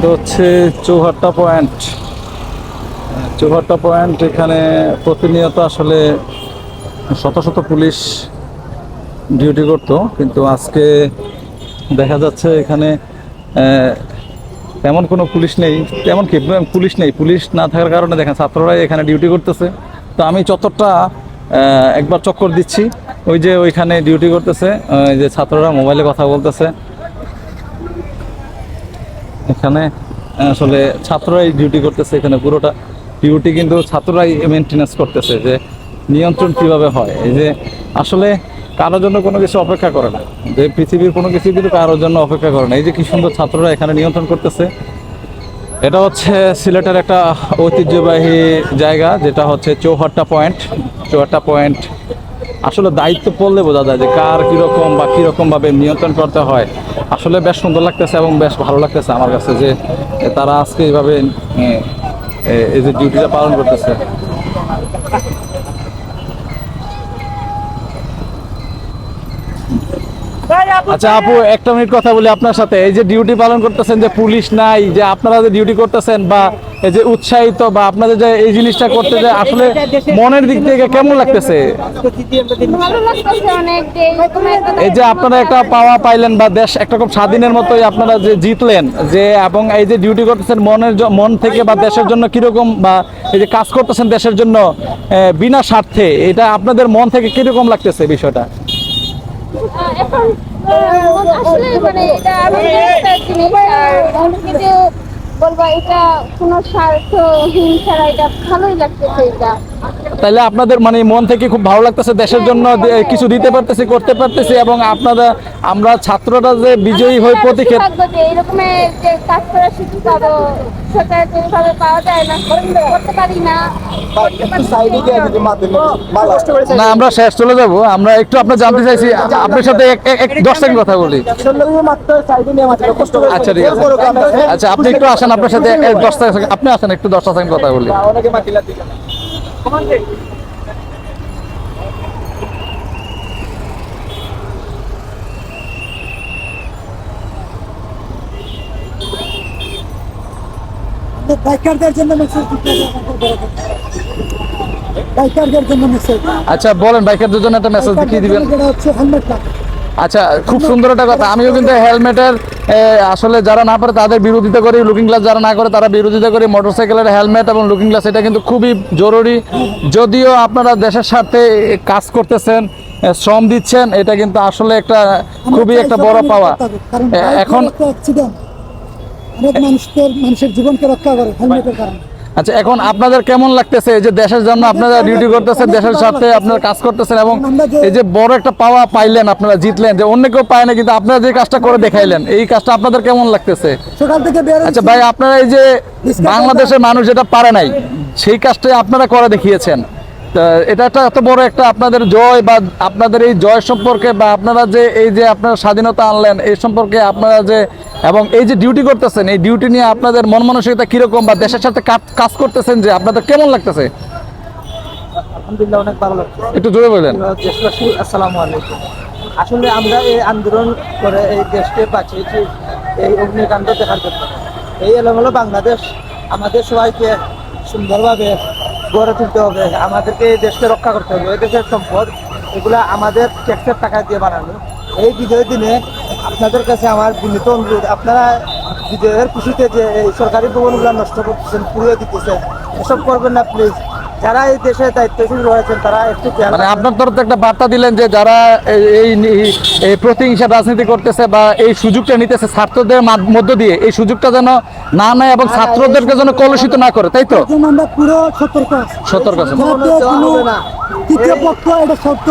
এটা হচ্ছে Chowhatta point. Chowhatta point এখানে প্রতিনিয়ত আসলে শত শত পুলিশ ডিউটি করতো, কিন্তু আজকে দেখা যাচ্ছে এখানে তেমন কোনো পুলিশ নেই, তেমন কি পুলিশ নেই, পুলিশ না থাকার কারণে দেখেন ছাত্ররাই এখানে ডিউটি করতেছে। তো আমি চত্বরটা একবার চক্কর দিচ্ছি, ওই যে ওইখানে ডিউটি করতেছে, ওই যে ছাত্ররা মোবাইলে কথা বলতেছে। এখানে, আসলে ছাত্ররাই ডিউটি করতেছে এখানে, পুরোটা ডিউটি কিন্তু ছাত্ররাই মেনটেন্যান্স করতেছে যে নিয়ন্ত্রণ কীভাবে হয়। এই যে আসলে কারও জন্য কোনো কিছু অপেক্ষা করে না। যে পৃথিবীর কোনো কিছু কিন্তু কারোর জন্য অপেক্ষা করে না। এই যে কি সুন্দর ছাত্ররা এখানে নিয়ন্ত্রণ করতেছে। এটা হচ্ছে সিলেটের একটা ঐতিহ্যবাহী জায়গা, যেটা হচ্ছে চৌহাট্টা পয়েন্ট। চৌহাট্টা পয়েন্ট আসলে দায়িত্ব পড়লে বোঝা যায় যে কার কীরকম বা কীরকমভাবে নিয়ন্ত্রণ করতে হয়। আসলে বেশ সুন্দর লাগতেছে এবং বেশ ভালো লাগতেছে আমার কাছে যে তারা আজকে এইভাবে এই যে ডিউটিটা পালন করতেছে। আচ্ছা আপু, একটা মিনিট কথা বলি আপনার সাথে। এই যে ডিউটি পালন করতেছেন যে পুলিশ নাই, যে আপনারা যে ডিউটি করতেছেন বা এই যে উৎসাহিত বা আপনাদের যে এই জিনিসটা করতে যে আসলে মনের দিক থেকে কেমন লাগতেছে? এই যে আপনারা একটা পাওয়া পাইলেন বা দেশ একটা রকম স্বাধীনের মতোই আপনারা যে জিতলেন, যে এবং এই যে ডিউটি করতেছেন মনের মন থেকে বা দেশের জন্য কীরকম বা এই যে কাজ করতেছেন দেশের জন্য বিনা স্বার্থে, এটা আপনাদের মন থেকে কীরকম লাগতেছে বিষয়টা? এখন আসলে মানে এটা আমি একটা জিনিস আর কিন্তু বলব এটা কোনো স্বার্থহীন ছাড়া এটা ভালোই লাগতেছে এটা। তাহলে আপনাদের মানে মন থেকে খুব ভালো লাগতেছে দেশের জন্য কিছু দিতে পারতেছি করতে পারতেছি এবং আপনারা আমরা ছাত্ররা যে বিজয়ী হয়ে প্রতীক্ষা এরকমের যে কাজ করার সুযোগ পাবো সেটা যেভাবে পাওয়া যায় না করতে পারি না। করতে পারি না আমরা শেষ চলে যাব। আমরা একটু আপনার জানতে চাইছি আপনার সাথে দশ সেকেন্ড কথা বলি। আচ্ছা ঠিক আছে। আচ্ছা আপনি একটু আসেন আপনার সাথে দশটা আপনি আসেন একটু দশটা সেকেন্ড কথা বলি। বাইকারদের জন্য মেসেজ। বাইকারদের জন্য আচ্ছা বলেন বাইকারদের জন্য একটা মেসেজ কি দিবেন। হচ্ছে হেলমেট আচ্ছা খুব সুন্দর একটা কথা। আমিও কিন্তু হেলমেটের আসলে যারা না পারে তাদের বিরোধিতা করি লুকিং গ্লাস যারা না করে তারা বিরোধিতা করি। মোটরসাইকেলের হেলমেট এবং লুকিং গ্লাস এটা কিন্তু খুবই জরুরি। যদিও আপনারা দেশের সাথে কাজ করতেছেন শ্রম দিচ্ছেন এটা কিন্তু আসলে একটা খুবই একটা বড় পাওয়া। এখন অনেক মানুষের মানুষের জীবনকে রক্ষা করে হেলমেটের কারণে। আচ্ছা এখন আপনাদের কেমন লাগতেছে? এই যে দেশের জন্য আপনারা ডিউটি করতেছেন দেশের স্বার্থে আপনারা কাজ করতেছেন এবং এই যে বড় একটা পাওয়া পাইলেন আপনারা জিতলেন। যে অন্য কেউ পায় না কিন্তু আপনারা যে কাজটা করে দেখাইলেন এই কাজটা আপনাদের কেমন লাগতেছে? আচ্ছা ভাই আপনারা এই যে বাংলাদেশের মানুষ যেটা পারে নাই সেই কাজটাই আপনারা করে দেখিয়েছেন। এটা একটা এত বড় একটা আপনাদের জয় বা আপনাদের এই জয় সম্পর্কে বা আপনারা যে এই যে আপনারা স্বাধীনতা আনলেন এই সম্পর্কে আপনারা যে এবং এই যে ডিউটি করতেছেন এই ডিউটি নিয়ে আপনাদের মন মানসিকতা কীরকম বা দেশের সাথে কাজ- করতেছেন যে আপনাদের কেমন লাগতেছে? আলহামদুলিল্লাহ অনেক ভালো লাগছে। একটু জোরে বলেন দেশবাসী আসসালামু আলাইকুম। আসলে আমরা এই আন্দোলন করে এই দেশকে বাঁচিয়েছি এই অগ্নিকাণ্ড দেখার জন্য। এই এলোমেলো বাংলাদেশ আমাদের সবাইকে সুন্দরভাবে গড়ে তুলতে হবে, আমাদেরকে এই দেশকে রক্ষা করতে হবে, এই দেশের সম্পদ, এগুলো আমাদের ট্যাক্সের টাকা দিয়ে বানানো। এই বিজয়ের দিনে আপনাদের কাছে আমার বিনীত অনুরোধ, আপনারা বিজয়ের খুশিতে যে এই সরকারি ভবনগুলো নষ্ট করতেছেন, পুড়িয়ে দিতেছেন, এসব করবেন না প্লিজ যারা এই দেশে দায়িত্বশীল রয়েছেন তারা একটু মানে আপনার তরফ থেকে একটা বার্তা দিলেন যে যারা এই- এই প্রতিহিংসা রাজনীতি করতেছে বা এই সুযোগটা নিতেছে ছাত্রদের মাধ- মধ্য দিয়ে এই সুযোগটা যেন না নেয় এবং ছাত্রদেরকে যেন কলুষিত না করে তাই তো? আমরা পুরো সতর্ক সতর্ক না। তৃতীয় পক্ষ এটা শর্ত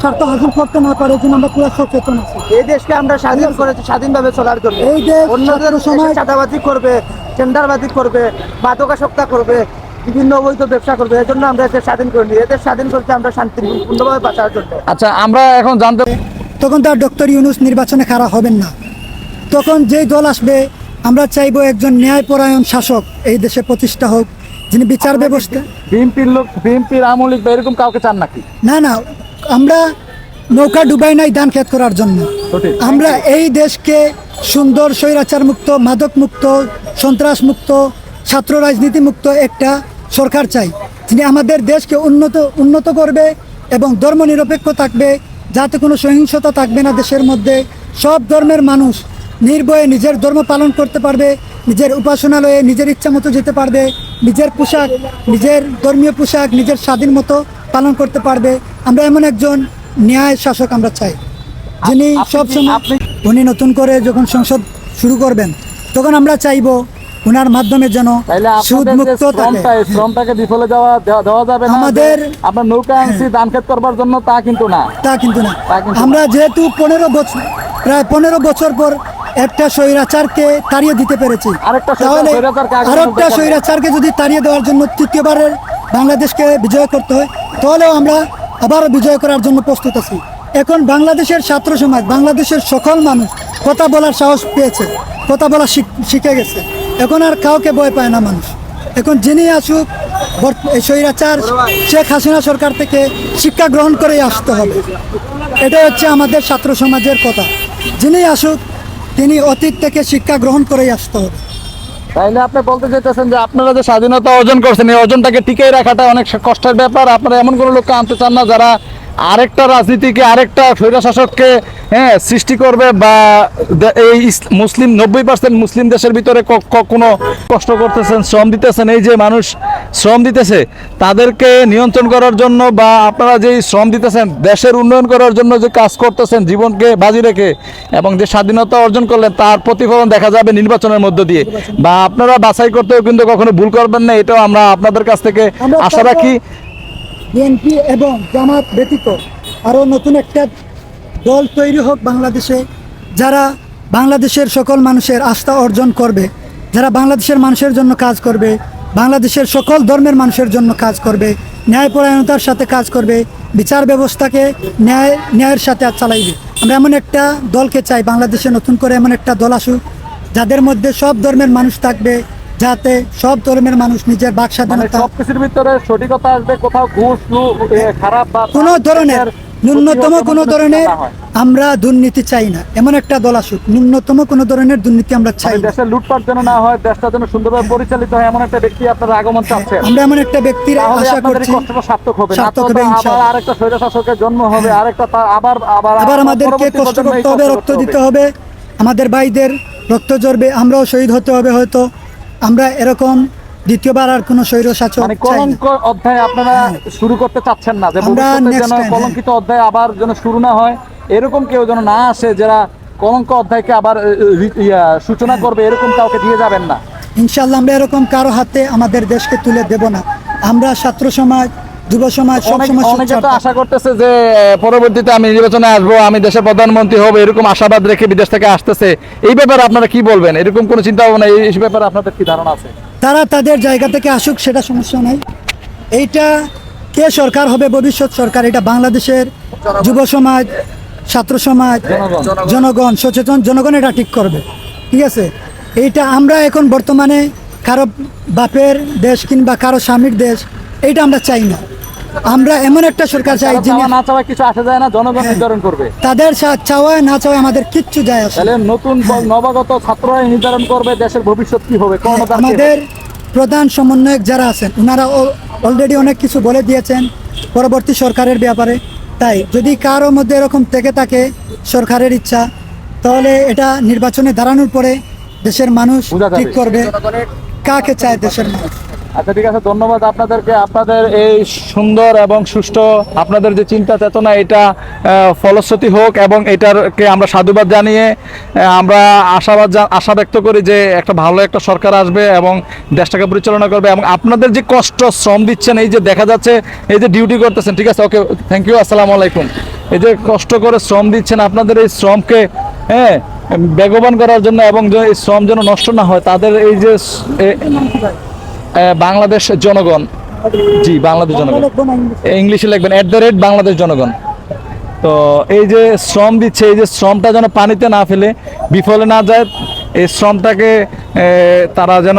স্বার্থ হাসিল করতে না পারে জন্য আমরা পুরো সচেতন আছি। এই দেশকে আমরা স্বাধীন করেছি স্বাধীনভাবে চলার জন্য। এই দেশ অন্যদের দেশে চাঁদাবাজি করবে টেন্ডারবাজি করবে মাদকাসক্তা করবে বিভিন্ন অবৈধ ব্যবসা করবে এই জন্য আমরা এদের স্বাধীন করিনি এদের স্বাধীন করতে আমরা শান্তিপূর্ণভাবে বাঁচার জন্য। আচ্ছা আমরা এখন জানতে তখন তার ডক্টর ইউনুস নির্বাচনে খাড়া হবেন না। তখন যেই দল আসবে আমরা চাইব একজন ন্যায়পরায়ণ শাসক এই দেশে প্রতিষ্ঠা হোক যিনি বিচার ব্যবস্থা বিএনপির লোক বিএনপির আমলিক বা এরকম কাউকে চান নাকি? না না আমরা নৌকা ডুবাই নাই ধান খেত করার জন্য। আমরা এই দেশকে সুন্দর স্বৈরাচার মুক্ত মাদক মুক্ত সন্ত্রাস মুক্ত ছাত্র রাজনীতি মুক্ত একটা সরকার চাই। যিনি আমাদের দেশকে উন্নত উন্নত করবে এবং ধর্মনিরপেক্ষ থাকবে যাতে কোনো সহিংসতা থাকবে না দেশের মধ্যে। সব ধর্মের মানুষ নির্ভয়ে নিজের ধর্ম পালন করতে পারবে নিজের উপাসনালয়ে নিজের ইচ্ছা মতো যেতে পারবে নিজের পোশাক নিজের ধর্মীয় পোশাক নিজের স্বাধীন মতো পালন করতে পারবে। আমরা এমন একজন ন্যায় শাসক আমরা চাই যিনি সবসময় উনি নতুন করে যখন সংসদ শুরু করবেন তখন আমরা চাইব ওনার মাধ্যমে যেন সুদ মুক্ত থাকে। শ্রমটাকে বিফলে যাওয়া দেওয়া- যাবে না। আমাদের- আপনার নৌকা আনছি ধান ক্ষেত করবার জন্য তা কিন্তু না। তা কিন্তু না। আমরা যেহেতু পনেরো বছর প্রায় পনেরো বছর পর একটা স্বৈরাচারকে তাড়িয়ে দিতে পেরেছি। তাহলে আরেকটা স্বৈরাচারকে যদি তাড়িয়ে দেওয়ার জন্য তৃতীয়বারের বাংলাদেশকে বিজয় করতে হয় তাহলেও আমরা আবারও বিজয় করার জন্য প্রস্তুত আছি। এখন বাংলাদেশের ছাত্র সমাজ বাংলাদেশের সকল মানুষ কথা বলার সাহস পেয়েছে কথা বলা শিখে গেছে। এখন আর কাউকে ভয় পায় না মানুষ। এখন যিনি আসুক স্বৈরাচার শেখ হাসিনা সরকার থেকে শিক্ষা গ্রহণ করেই আসতে হবে। এটা হচ্ছে আমাদের ছাত্র সমাজের কথা। যিনি আসুক, তিনি অতীত থেকে শিক্ষা গ্রহণ করেই আসতে হবে। তাইলে আপনি বলতে চাইতেছেন যে আপনারা যে স্বাধীনতা অর্জন করছেন, এই অর্জনটাকে টিকিয়ে রাখাটা অনেক কষ্টের ব্যাপার। আপনারা এমন কোনো লোককে আনতে চান না যারা আরেকটা রাজনীতিকে আরেকটা স্বৈরশাসককে হ্যাঁ সৃষ্টি করবে বা এই মুসলিম নব্বই পার্সেন্ট মুসলিম দেশের ভিতরে কোনো কষ্ট করতেছেন শ্রম দিতেছেন এই যে মানুষ শ্রম দিতেছে তাদেরকে নিয়ন্ত্রণ করার জন্য বা আপনারা যে শ্রম দিতেছেন দেশের উন্নয়ন করার জন্য যে কাজ করতেছেন জীবনকে বাজি রেখে এবং যে স্বাধীনতা অর্জন করলেন তার প্রতিফলন দেখা যাবে নির্বাচনের মধ্য দিয়ে। বা আপনারা বাছাই করতেও কিন্তু কখনো ভুল করবেন না এটাও আমরা আপনাদের কাছ থেকে আশা রাখি। বিএনপি এবং জামাত ব্যতীত আরও নতুন একটা দল তৈরি হোক বাংলাদেশে, যারা বাংলাদেশের সকল মানুষের আস্থা অর্জন করবে, যারা বাংলাদেশের মানুষের জন্য কাজ করবে, বাংলাদেশের সকল ধর্মের মানুষের জন্য কাজ করবে, ন্যায়পরায়ণতার সাথে কাজ করবে, বিচার ব্যবস্থাকে ন্যায়, ন্যায়ের সাথে চালাইবে। আমরা এমন একটা দলকে চাই বাংলাদেশে নতুন করে এমন একটা দল আসুক, যাদের মধ্যে সব ধর্মের মানুষ থাকবে যাতে সব ধর্মের মানুষ নিজের বাক মানে স্বাধীনতা সবকিছুর ভিতরে সঠিকতা আসবে কোথাও ঘুষ খারাপ বা কোনো ধরনের ন্যূনতম কোনো ধরনের আমরা দুর্নীতি চাই না। এমন একটা দল আসুক ন্যূনতম কোনো ধরনের দুর্নীতি আমরা চাই মানে দেশের লুটপাট যেন না হয় দেশটা যেন সুন্দরভাবে পরিচালিত হয় এমন একটা ব্যক্তি আপনার আগমন চাচ্ছেন। আমরা এমন একটা ব্যক্তির আশা করছি সার্থক হবে সার্থক হবে ইনশাআল্লাহ। আরেকটা স্বৈর শাসকের জন্ম হবে আরেকটা তার আবার আবার আবার আমাদেরকে কষ্ট করতে হবে রক্ত দিতে হবে। আমাদের ভাইদের রক্ত জড়বে আমরাও শহীদ হতে হবে হয়তো। আমরা এরকম দ্বিতীয়বার আর কোনো স্বৈর শাসক মানে না কলঙ্ক অধ্যায় আপনারা শুরু করতে চাচ্ছেন না যে ভবিষ্যতে যেন হ্যাঁ। কলঙ্কিত অধ্যায় আবার যেন শুরু না হয় এরকম কেউ যেন না আসে যারা কলঙ্ক অধ্যায়কে আবার সূচনা হ্যাঁ। করবে এরকম কাউকে দিয়ে যাবেন না ইনশাল্লাহ আমরা এরকম কারও হাতে আমাদের দেশকে তুলে দেব না আমরা ছাত্র সমাজ যুব সমাজ অনেক- সবসময় অনেকে তো আশা করতেছে যে পরবর্তীতে আমি নির্বাচনে আসব আমি দেশের প্রধানমন্ত্রী হব এরকম আশাবাদ রেখে বিদেশ থেকে আসতেছে। এই ব্যাপারে আপনারা কি বলবেন? এরকম কোনো চিন্তা ভাবনা এই ব্যাপারে আপনাদের কি ধারণা আছে? তারা তাদের জায়গা থেকে আসুক সেটা সমস্যা নাই। এইটা কে সরকার হবে ভবিষ্যৎ সরকার এটা বাংলাদেশের যুব সমাজ ছাত্র সমাজ জনগণ। জনগণ সচেতন জনগণ এটা ঠিক করবে। ঠিক আছে? এইটা আমরা এখন বর্তমানে কারও বাপের দেশ কিংবা কারও স্বামীর দেশ এইটা আমরা চাই না। আমরা এমন একটা সরকার চাই যিনি না চাওয়া কিছু আসা যায় না জনগণ নির্ধারণ করবে তাদের চাওয়ায় না চাওয়ায় আমাদের কিচ্ছু যায় আসে তাহলে নতুন নবাগত ছাত্ররাই নির্ধারণ করবে দেশের ভবিষ্যৎ কি হবে আমাদের প্রধান সমন্বয়ক যারা আছেন ওনারা অলরেডি অনেক কিছু বলে দিয়েছেন পরবর্তী সরকারের ব্যাপারে। তাই যদি কারও মধ্যে এরকম থেকে থাকে সরকারের ইচ্ছা তাহলে এটা নির্বাচনে দাঁড়ানোর পরে দেশের মানুষ ঠিক করবে। কাকে চায় দেশের মানুষ? আচ্ছা ঠিক আছে, ধন্যবাদ আপনাদেরকে। আপনাদের এই সুন্দর এবং সুষ্ঠু আপনাদের যে চিন্তা চেতনা, এটা ফলশ্রুতি হোক এবং এটারকে আমরা সাধুবাদ জানিয়ে আমরা আশাবাদ আশা ব্যক্ত করি যে একটা ভালো একটা সরকার আসবে এবং দেশটাকে পরিচালনা করবে এবং আপনাদের যে কষ্ট, শ্রম দিচ্ছেন, এই যে দেখা যাচ্ছে, এই যে ডিউটি করতেছেন, ঠিক আছে, ওকে থ্যাংক ইউ আসসালামু আলাইকুম। এই যে কষ্ট করে শ্রম দিচ্ছেন, আপনাদের এই শ্রমকে হ্যাঁ বেগবান করার জন্য এবং এই শ্রম যেন নষ্ট না হয়, তাদের এই যে বাংলাদেশ জনগণ। জি, বাংলাদেশ জনগণ। ইংলিশে লিখবেন অ্যাট দ্য রেট বাংলাদেশ জনগণ। তো এই যে শ্রম দিচ্ছে, এই যে শ্রমটা যেন পানিতে না ফেলে, বিফলে না যায়, এই শ্রমটাকে তারা যেন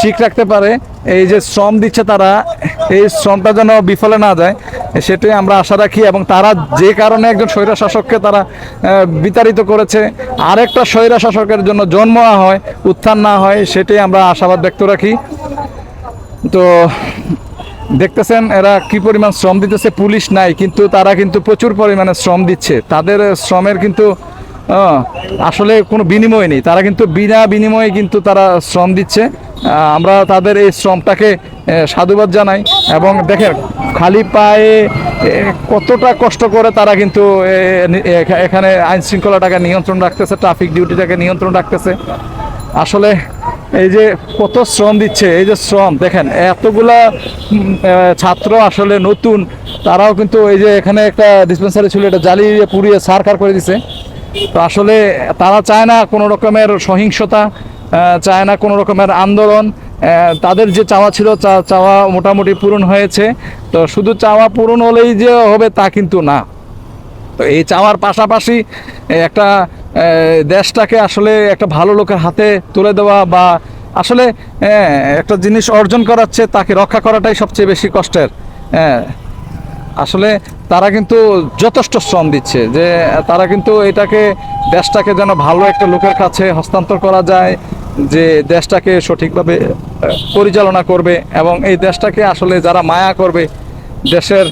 ঠিক রাখতে পারে। এই যে শ্রম দিচ্ছে তারা, এই শ্রমটা যেন বিফলে না যায়, সেটাই আমরা আশা রাখি এবং তারা যে কারণে একজন স্বৈরা শাসককে তারা বিতাড়িত করেছে, আরেকটা স্বৈরা শাসকের জন্য জন্ম না হয়, উত্থান না হয়, সেটাই আমরা আশাবাদ ব্যক্ত রাখি। তো, দেখতেছেন এরা কি পরিমাণ শ্রম দিতেছে, পুলিশ নাই, কিন্তু তারা কিন্তু প্রচুর পরিমাণে শ্রম দিচ্ছে। তাদের শ্রমের কিন্তু আসলে কোনো বিনিময় নেই। তারা কিন্তু বিনা বিনিময়ে কিন্তু তারা শ্রম দিচ্ছে। আমরা তাদের এই শ্রমটাকে সাধুবাদ জানাই এবং দেখেন, খালি পায়ে কতটা কষ্ট করে তারা কিন্তু এখানে আইন শৃঙ্খলাটাকে নিয়ন্ত্রণ রাখতেছে, ট্রাফিক ডিউটিটাকে নিয়ন্ত্রণ রাখতেছে। আসলে এই যে কত শ্রম দিচ্ছে, এই যে শ্রম, দেখেন, এতগুলা ছাত্র আসলে নতুন, তারাও কিন্তু এই যে এখানে একটা ডিসপেন্সারি ছিল, এটা জ্বালিয়ে পুড়িয়ে সারকার করে দিছে। তো আসলে তারা চায় না কোনো রকমের সহিংসতা চায় না কোনো রকমের আন্দোলন। তাদের যে চাওয়া ছিল চাওয়া মোটামুটি পূরণ হয়েছে। তো শুধু চাওয়া পূরণ হলেই যে হবে তা কিন্তু না। তো এই চাওয়ার পাশাপাশি একটা দেশটাকে আসলে একটা ভালো লোকের হাতে তুলে দেওয়া বা আসলে একটা জিনিস অর্জন করাচ্ছে, তাকে রক্ষা করাটাই সবচেয়ে বেশি কষ্টের। হ্যাঁ আসলে তারা কিন্তু যথেষ্ট শ্রম দিচ্ছে, যে তারা কিন্তু এটাকে দেশটাকে যেন ভালো একটা লোকের কাছে হস্তান্তর করা যায়, যে দেশটাকে সঠিকভাবে পরিচালনা করবে এবং এই দেশটাকে আসলে যারা মায়া করবে, দেশের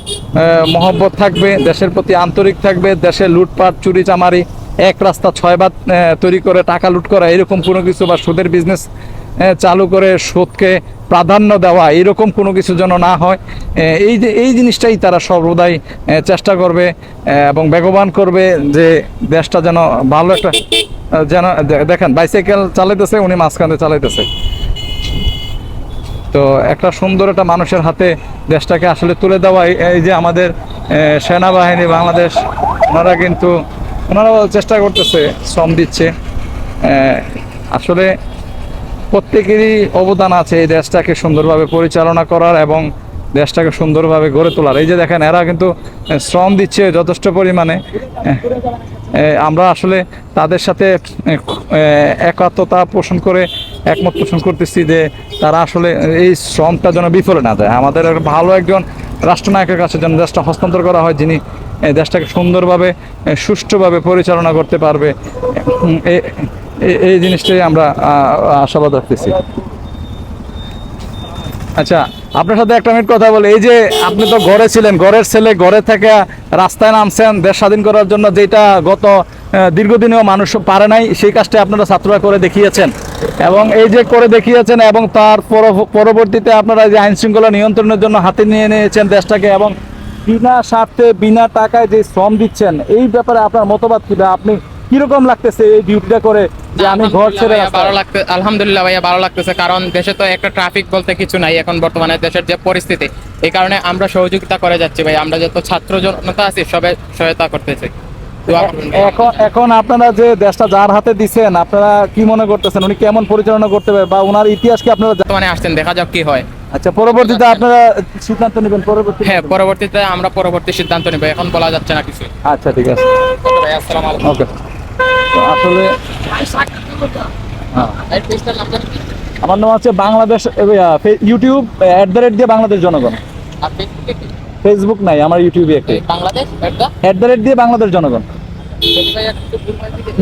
মহব্বত থাকবে, দেশের প্রতি আন্তরিক থাকবে দেশের লুটপাট চুরি চামারি এক রাস্তা ছয় বাদ তৈরি করে টাকা লুট করা, এরকম কোনো কিছু বা সুদের বিজনেস চালু করে সুদকে প্রাধান্য দেওয়া, এরকম কোনো কিছু যেন না হয় এই যে, এই জিনিসটাই তারা সর্বদাই চেষ্টা করবে এবং বেগবান করবে যে দেশটা যেন ভালো একটা যেন দেখেন বাইসাইকেল চালাইতেছে, উনি মাঝখানে চালাইতেছে। তো একটা সুন্দর একটা মানুষের হাতে দেশটাকে আসলে তুলে দেওয়া, এই- যে আমাদের সেনাবাহিনী বাংলাদেশ, ওনারা কিন্তু, ওনারাও চেষ্টা করতেছে, শ্রম দিচ্ছে আসলে প্রত্যেকেরই অবদান আছে এই দেশটাকে সুন্দরভাবে পরিচালনা করার এবং দেশটাকে সুন্দরভাবে গড়ে তোলার। এই যে দেখেন, এরা কিন্তু শ্রম দিচ্ছে যথেষ্ট পরিমাণে। আমরা আসলে তাদের সাথে একাত্মতা পোষণ করে একমত পোষণ করতেছি যে তারা আসলে এই শ্রমটা যেন বিফলে না যায়। আমাদের ভালো একজন রাষ্ট্রনায়কের কাছে যেন দেশটা হস্তান্তর করা হয়, যিনি দেশটাকে সুন্দরভাবে সুষ্ঠুভাবে পরিচালনা করতে পারবে। এই জিনিসটাই আমরা আশাবাদ রাখতেছি। আচ্ছা আপনার সাথে একটা মিনিট কথা বলে। এই যে আপনি তো ঘরে ছিলেন, ঘরের ছেলে ঘরে থেকে রাস্তায় নামছেন, দেশ স্বাধীন করার জন্য যেটা গত দীর্ঘদিনেও মানুষ পারে নাই, সেই কাজটা আপনারা ছাত্ররা করে দেখিয়েছেন। এবং এই যে করে দেখিয়েছেন এবং তার পরবর্তীতে আপনারা যে আইন শৃঙ্খলা নিয়ন্ত্রণের জন্য হাতে নিয়ে নিয়েছেন দেশটাকে এবং বিনা স্বার্থে, বিনা টাকায় যে শ্রম দিচ্ছেন, এই ব্যাপারে আপনার মতবাদ কি? আপনি কীরকম লাগতেছে এই ডিউটিটা করে যে আমি ঘর ছেড়ে ভালো লাগতে আলহামদুলিল্লাহ ভাইয়া ভালো লাগতেছে কারণ দেশে তো একটা ট্রাফিক বলতে কিছু নাই এখন বর্তমানে দেশের যে পরিস্থিতি এই কারণে আমরা সহযোগিতা করে যাচ্ছি ভাই আমরা যত ছাত্র জনতা আছি সবাই সহায়তা করতেছি। এখন এখন আপনারা যে দেশটা যার হাতে দিছেন আপনারা কি মনে করতেছেন? উনি কেমন পরিচালনা করতে পারে? বা ওনার ইতিহাস কি আপনারা? বর্তমানে আসছেন দেখা যাক কি হয়। আচ্ছা পরবর্তীতে আপনারা সিদ্ধান্ত নেবেন পরবর্তী হ্যাঁ পরবর্তীতে আমরা পরবর্তী সিদ্ধান্ত নেব এখন বলা যাচ্ছে না কিছু। আচ্ছা ঠিক আছে। ওকে। তো আসলে হ্যাঁ। আমার নাম হচ্ছে Bangladesh YouTube at the rate দিয়ে বাংলাদেশ জনগণ। ফেসবুকে নাই আমার ইউটিউবে একটি। বাংলাদেশ অ্যাট দ্য রেট দিয়ে বাংলাদেশ জনগণ।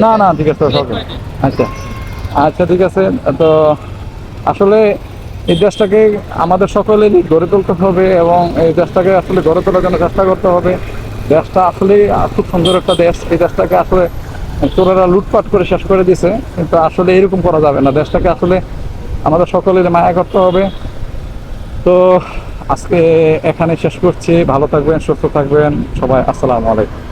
না না ঠিক আছে আচ্ছা। আচ্ছা ঠিক আছে তো আসলে এই দেশটাকে আমাদের সকলেরই গড়ে তুলতে হবে এবং এই দেশটাকে আসলে গড়ে তোলার জন্য চেষ্টা করতে হবে। দেশটা আসলে খুব সুন্দর একটা দেশ। এই দেশটাকে আসলে চোরেরা লুটপাট করে শেষ করে দিছে কিন্তু আসলে এরকম করা যাবে না। দেশটাকে আসলে আমাদের সকলের মায়া করতে হবে। তো আজকে এখানে শেষ করছি। ভালো থাকবেন, সুস্থ থাকবেন। সবাই, আসসালামু আলাইকুম।